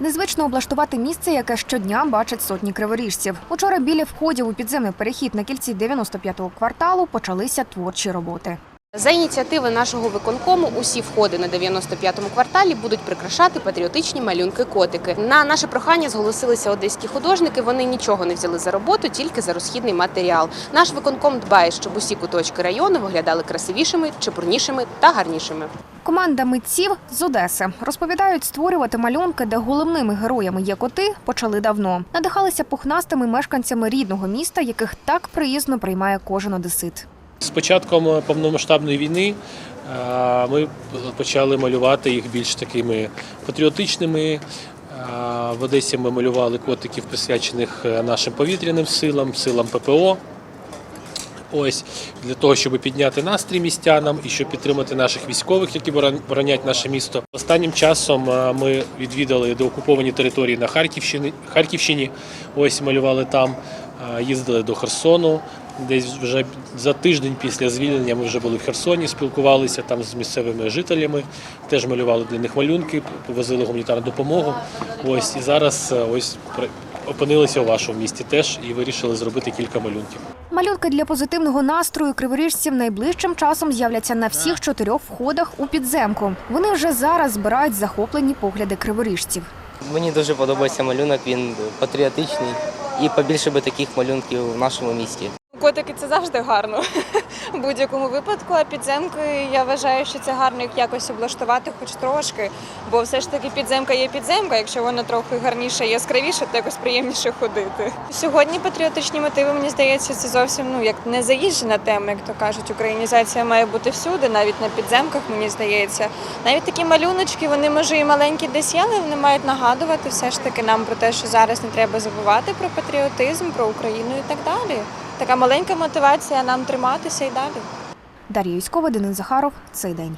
Незвично облаштувати місце, яке щодня бачать сотні криворіжців. Учора біля входів у підземний перехід на кільці 95-го кварталу почалися творчі роботи. За ініціативи нашого виконкому усі входи на 95-му кварталі будуть прикрашати патріотичні малюнки котики. На наше прохання зголосилися одеські художники. Вони нічого не взяли за роботу, тільки за розхідний матеріал. Наш виконком дбає, щоб усі куточки району виглядали красивішими, чепурнішими та гарнішими. Команда митців з Одеси розповідають, створювати малюнки, де головними героями є коти, почали давно. Надихалися пухнастими мешканцями рідного міста, яких так приїзно приймає кожен одесит. З початком повномасштабної війни е, ми почали малювати їх більш такими патріотичними. Е, В Одесі ми малювали котиків, присвячених е, нашим повітряним силам, силам ППО. Ось для того, щоб підняти настрій містянам і щоб підтримати наших військових, які борон- боронять наше місто. Останнім часом ми відвідали деокуповані території на Харківщині. Харківщині. Ось малювали там, їздили до Херсону. Десь вже за тиждень після звільнення ми вже були в Херсоні, спілкувалися там з місцевими жителями, теж малювали для них малюнки, повозили гуманітарну допомогу. Ось і зараз ось опинилися у вашому місті теж і вирішили зробити кілька малюнків. Малюнки для позитивного настрою криворіжців найближчим часом з'являться на всіх чотирьох входах у підземку. Вони вже зараз збирають захоплені погляди криворіжців. Мені дуже подобається малюнок, він патріотичний і побільше би таких малюнків в нашому місті. Котики це завжди гарно в будь-якому випадку. А підземки я вважаю, що це гарно їх якось облаштувати, хоч трошки. Бо все ж таки підземка є підземка. Якщо вона трохи гарніша, і яскравіша, то якось приємніше ходити. Сьогодні патріотичні мотиви, мені здається, це зовсім ну як не заїжджена тема, як то кажуть. Українізація має бути всюди, навіть на підземках, мені здається. Навіть такі малюночки, вони може і маленькі десь є, але вони мають нагадувати все ж таки нам про те, що зараз не треба забувати про патріотизм, про Україну і так далі. Така маленька мотивація нам триматися і далі. Дар'я Юськова, Денис Захаров. Цей день.